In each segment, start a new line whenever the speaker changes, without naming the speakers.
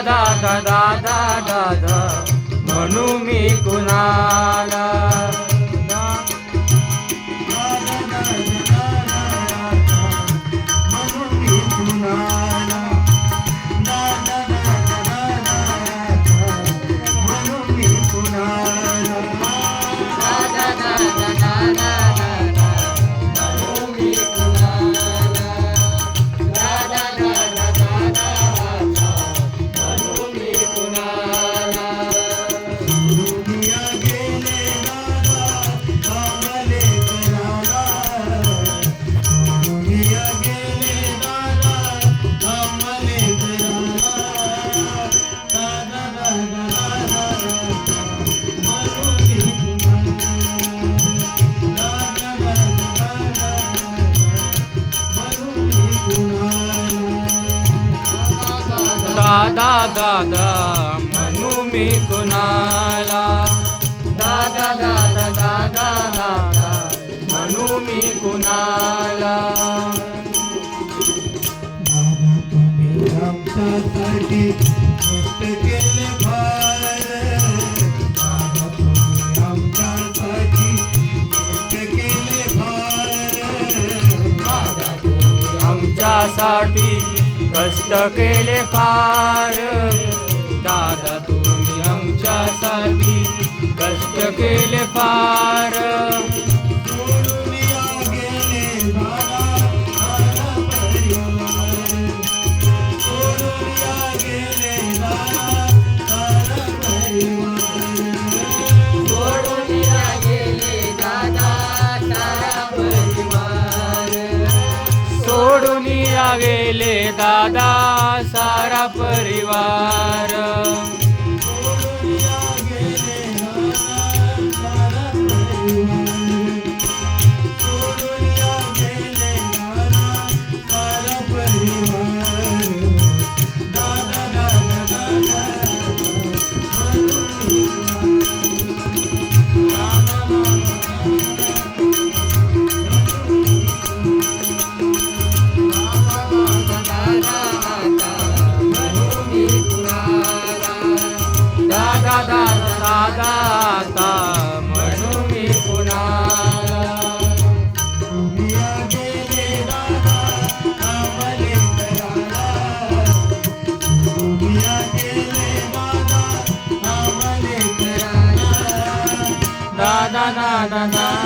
दादा दादा दादा म्हणू मी कुणाला? दादा दादा म्हणू मी कुणाला. दादा दादा दादा दादा म्हणू मी कुणाला.
आमच्यासाठी कष्ट केले फार.
दादा तुम्ही आमच्यासाठी कष्ट केले फार.
राहिले दादा सारा परिवार. da
da da da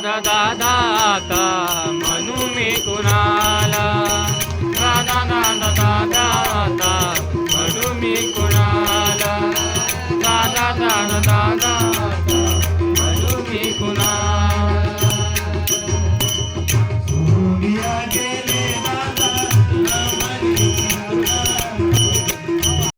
दादा
दादा
म्हणू मी कुणाला.
दादा दादा
दादा म्हणू मी कुणाला. दादा दादा दादा